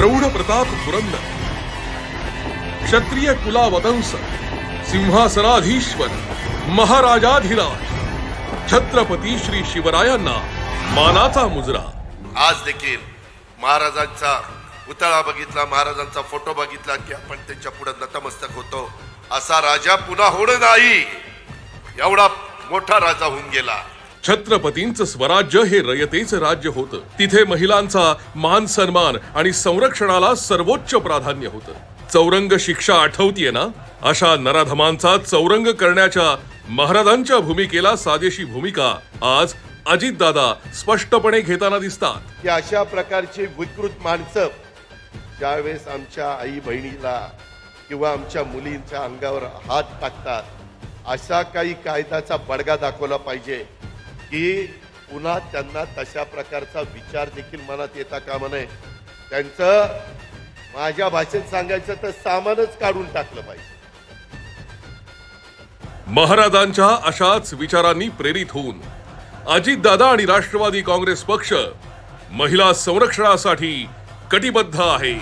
प्रौढ प्रताप पुरंदर क्षत्रिय कुलावतंस सिंहासनाधीश्वर महाराजाधिराज छत्रपती श्री शिवरायांना मानाचा मुजरा. आज देखील महाराजांचा पुतळा बघितला महाराजांचा फोटो बघितला की आपण त्यांच्या पुढे नतमस्तक होतो. असा राजा पुन्हा होणं नाही. एवढा मोठा राजा होऊन गेला. छत्रपतींचं स्वराज्य हे रयतेचं राज्य होतं. तिथे महिलांचा मान सन्मान आणि संरक्षणाला सर्वोच्च प्राधान्य होतं. चौरंग शिक्षा आठवतीये ना? अशा नराधमांचा चौरंग करण्याच्या महाराजांच्या भूमिकेला साजेशी भूमिका आज अजितदादा स्पष्टपणे घेताना दिसतात. की अशा प्रकारची विकृत माणसं ज्यावेळेस आमच्या आई बहिणीला किंवा आमच्या मुलींच्या अंगावर हात टाकतात असा काही कायद्याचा बडगा दाखवला पाहिजे. की पुन्हा त्यांना तशा प्रकारचा विचार देखील मनात येता कामा नये. त्यांचं माझ्या भाषेत सांगायचं तर सामानच काढून टाकलं पाहिजे. महाराजांच्या अशाच विचारांनी प्रेरित होऊन अजितदादा आणि राष्ट्रवादी काँग्रेस पक्ष महिला संरक्षणासाठी कटिबद्ध आहे.